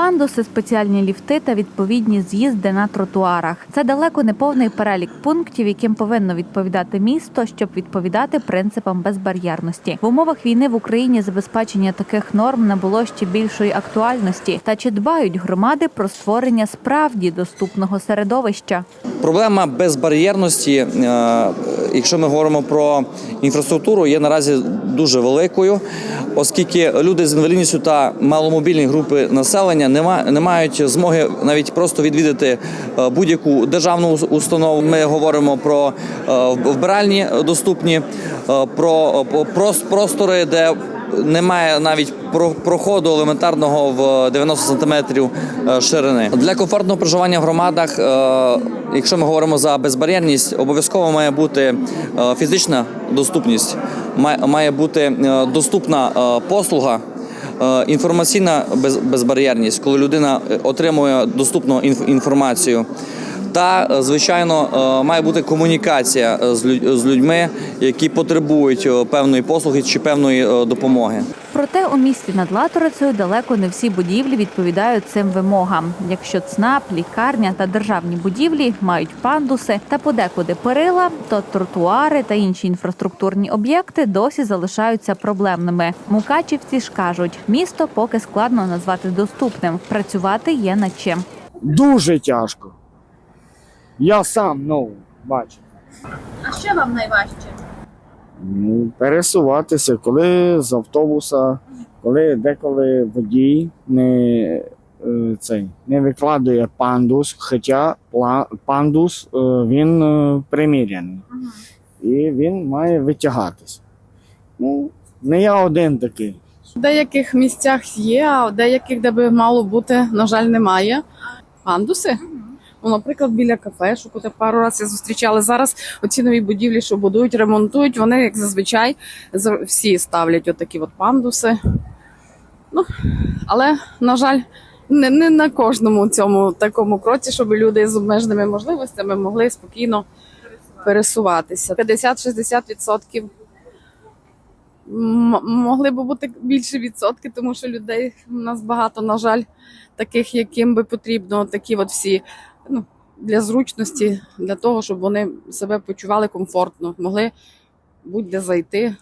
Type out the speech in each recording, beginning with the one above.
пандуси, спеціальні ліфти та відповідні з'їзди на тротуарах. Це далеко не повний перелік пунктів, яким повинно відповідати місто, щоб відповідати принципам безбар'єрності. В умовах війни в Україні забезпечення таких норм набуло ще більшої актуальності. Та чи дбають громади про створення справді доступного середовища? Проблема безбар'єрності, е, якщо ми говоримо про інфраструктуру, є наразі дуже великою, оскільки люди з інвалідністю та маломобільні групи населення не мають змоги навіть просто відвідати е, будь-яку державну ус- установу. Ми говоримо про е, вбиральні доступні, про простори, де немає навіть про- проходу елементарного в 90 сантиметрів е, ширини. Для комфортного проживання в громадах, е, якщо ми говоримо за безбар'єрність, обов'язково має бути е, фізична доступність, має- бути доступна послуга. Інформаційна безбар'єрність, коли людина отримує доступну інф- інформацію. Та, е, звичайно, е, має бути комунікація е, з лю- людьми, які потребують певної послуги чи певної допомоги. Проте у місті над Латорицею далеко не всі будівлі відповідають цим вимогам. Якщо ЦНАП, лікарня та державні будівлі мають пандуси та подекуди перила, то тротуари та інші інфраструктурні об'єкти досі залишаються проблемними. Мукачівці ж кажуть, місто поки складно назвати доступним. Працювати є над чим. Дуже тяжко. Я сам ну, бачу. А що вам найважче? Ну, пересуватися, коли з автобуса, коли деколи водій не, е, цей, не викладує пандус, хоча пандус е, він е, приміряний. І він має витягатися. Ну, не я один такий. В деяких місцях є, а в деяких, де би мало бути, на жаль, немає. Пандуси. Ну, наприклад, біля кафешок, от пару разів зустрічали. Зараз оці нові будівлі, що будують, ремонтують, вони, як зазвичай, всі ставлять отакі от пандуси. Ну, але, на жаль, не, не на кожному цьому такому кроці, щоб люди з обмеженими можливостями могли спокійно пересуватися. 50-60% могли б бути більше відсотки, тому що людей у нас багато, на жаль, таких, яким би потрібно, такі от всі ну, для зручності, для того, щоб вони себе почували комфортно, могли будь-де зайти,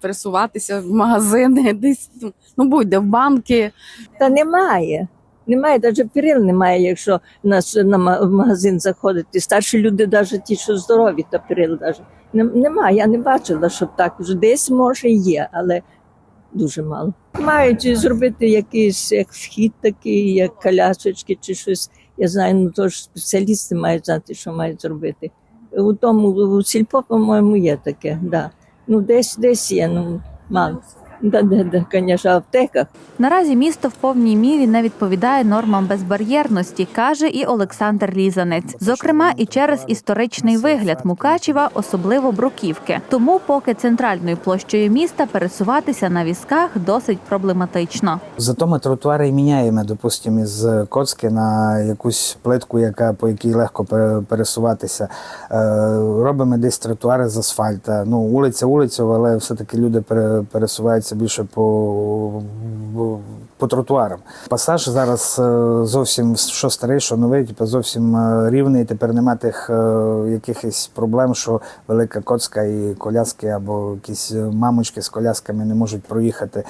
пересуватися в магазини, десь ну будь-де в банки. Та немає. Немає, навіть перил немає, якщо нас на в магазин заходити. Старші люди, навіть ті, що здорові, та перил навіть. Немає, я не бачила, щоб так. Вже Десь може є, але дуже мало. Мають зробити якийсь як вхід такий, як колясочки чи щось. Я знаю, ну то ж спеціалісти мають знати, що мають зробити. У тому у сільпо, по-моєму, є таке, да. Ну, десь десь є, ну мало. Да, да, да, в аптеках. Наразі місто в повній мірі не відповідає нормам безбар'єрності, каже і Олександр Лізанець. Зокрема, і через історичний вигляд Мукачева, особливо бруківки. Тому, поки центральною площею міста пересуватися на візках досить проблематично. Зато ми тротуари і міняємо, допустимо, з коцки на якусь плитку, яка по якій легко пересуватися. Е, Робимо десь тротуари з асфальта. Ну, вулиця вулицю, але все-таки люди пере- пересуваються більше по, по тротуарам. Пасаж зараз е, зовсім що старий, що новий, типу, зовсім е, рівний. Тепер нема тих е, якихось проблем, що велика коцка і коляски або якісь мамочки з колясками не можуть проїхати.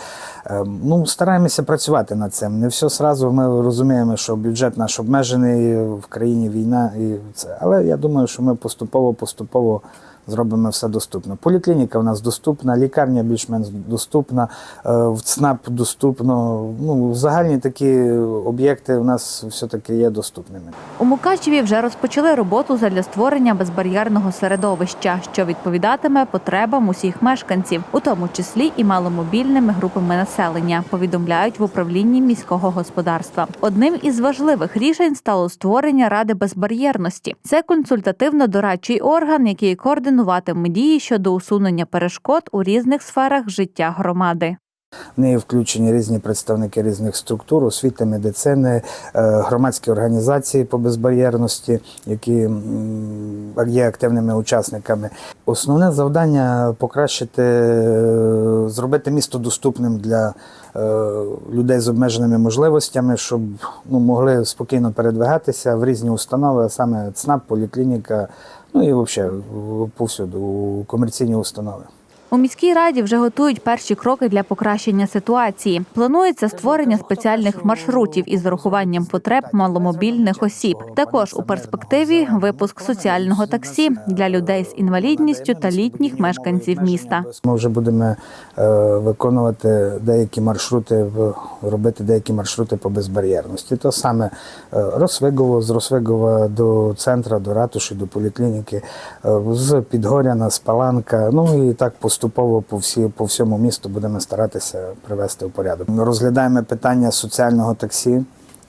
Ну, стараємося працювати над цим. Не все сразу. Ми розуміємо, що бюджет наш обмежений, в країні війна і це. Але я думаю, що ми поступово, поступово зробимо все доступно. Поліклініка в нас доступна, лікарня більш-менш доступна, е, в ЦНАП доступно. Ну, загальні такі об'єкти у нас все-таки є доступними. У Мукачеві вже розпочали роботу задля створення безбар'єрного середовища, що відповідатиме потребам усіх мешканців, у тому числі і маломобільними групами населення. Повідомляють в управлінні міського господарства. Одним із важливих рішень стало створення ради безбар'єрності. Це консультативно-дорадчий орган, який координуватиме дії щодо усунення перешкод у різних сферах життя громади. В неї включені різні представники різних структур, освіти, медицини, е, громадські організації по безбар'єрності, які є активними учасниками. Основне завдання покращити, е, зробити місто доступним для е, людей з обмеженими можливостями, щоб ну, могли спокійно передвигатися в різні установи, а саме ЦНАП, поліклініка, ну і взагалі повсюду, у комерційні установи. У міській раді вже готують перші кроки для покращення ситуації. Планується створення спеціальних маршрутів із урахуванням потреб маломобільних осіб. Також у перспективі випуск соціального таксі для людей з інвалідністю та літніх мешканців міста. Ми вже будемо е, виконувати деякі маршрути, робити деякі маршрути по безбар'єрності. То саме е, Росвигово, з Росвигова до центра, до ратуші, до поліклініки, е, з Підгоряна, з Паланка. Ну і так поступово по, всі, по всьому місту будемо старатися привести в порядок. Ми розглядаємо питання соціального таксі.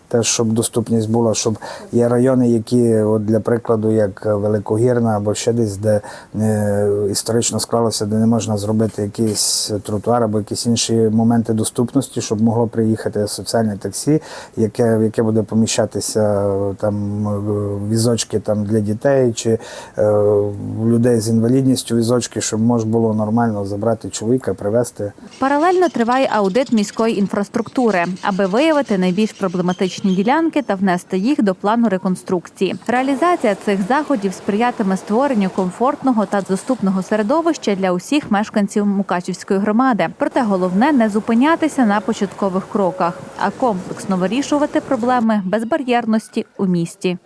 Теж, щоб доступність була, щоб є райони, які, от для прикладу, як Великогірна або ще десь, де е, історично склалося, де не можна зробити якийсь тротуар або якісь інші моменти доступності, щоб могло приїхати соціальне таксі, яке, в яке буде поміщатися там візочки там, для дітей чи е, людей з інвалідністю візочки, щоб можна було нормально забрати чоловіка, привезти. Паралельно триває аудит міської інфраструктури, аби виявити найбільш проблематичні ділянки та внести їх до плану реконструкції. Реалізація цих заходів сприятиме створенню комфортного та доступного середовища для усіх мешканців Мукачівської громади. Проте головне не зупинятися на початкових кроках, а комплексно вирішувати проблеми безбар'єрності у місті.